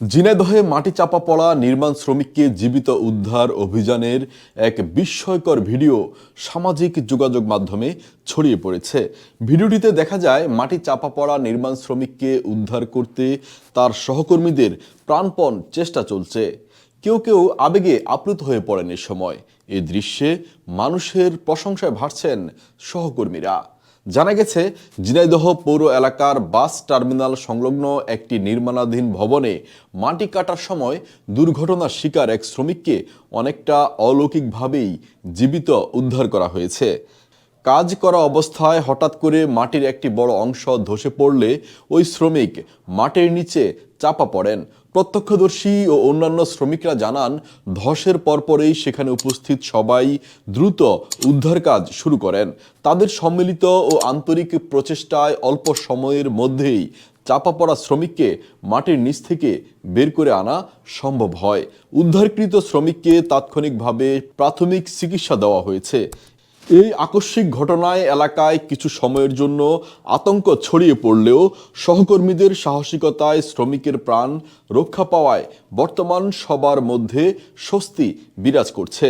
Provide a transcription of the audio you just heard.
ঝিনাইদহে মাটি চাপা পড়া নির্মাণ শ্রমিককে জীবিত উদ্ধার অভিযানের এক বিস্ময়কর ভিডিও সামাজিক যোগাযোগ মাধ্যমে ছড়িয়ে পড়েছে। ভিডিওটিতে দেখা যায়, মাটি চাপা পড়া নির্মাণ শ্রমিককে উদ্ধার করতে তার সহকর্মীদের প্রাণপণ চেষ্টা চলছে। কেউ কেউ আবেগে আপ্লুত হয়ে পড়েন এ সময়। এ দৃশ্যে মানুষের প্রশংসায় ভাসছেন সহকর্মীরা। জানা গেছে, ঝিনাইদহ পৌর এলাকার বাস টার্মিনাল সংলগ্ন একটি নির্মাণাধীন ভবনে মাটি কাটার সময় দুর্ঘটনার শিকার এক শ্রমিককে অনেকটা অলৌকিকভাবেই জীবিত উদ্ধার করা হয়েছে। কাজ করা অবস্থায় হঠাৎ করে মাটির একটি বড় অংশ ধসে পড়লে ওই শ্রমিক মাটির নিচে চাপা পড়েন। প্রত্যক্ষদর্শী ও অন্যান্য শ্রমিকরা জানান, ধসের পরপরেই সেখানে উপস্থিত সবাই দ্রুত উদ্ধার কাজ শুরু করেন। তাদের সম্মিলিত ও আন্তরিক প্রচেষ্টায় অল্প সময়ের মধ্যেই চাপা পড়া শ্রমিককে মাটির নিচ থেকে বের করে আনা সম্ভব হয়। উদ্ধারকৃত শ্রমিককে তাৎক্ষণিকভাবে প্রাথমিক চিকিৎসা দেওয়া হয়েছে। এই আকস্মিক ঘটনায় এলাকায় কিছু সময়ের জন্য আতঙ্ক ছড়িয়ে পড়লেও সহকর্মীদের সাহসিকতায় শ্রমিকের প্রাণ রক্ষা পাওয়ায় বর্তমান সবার মধ্যে স্বস্তি বিরাজ করছে।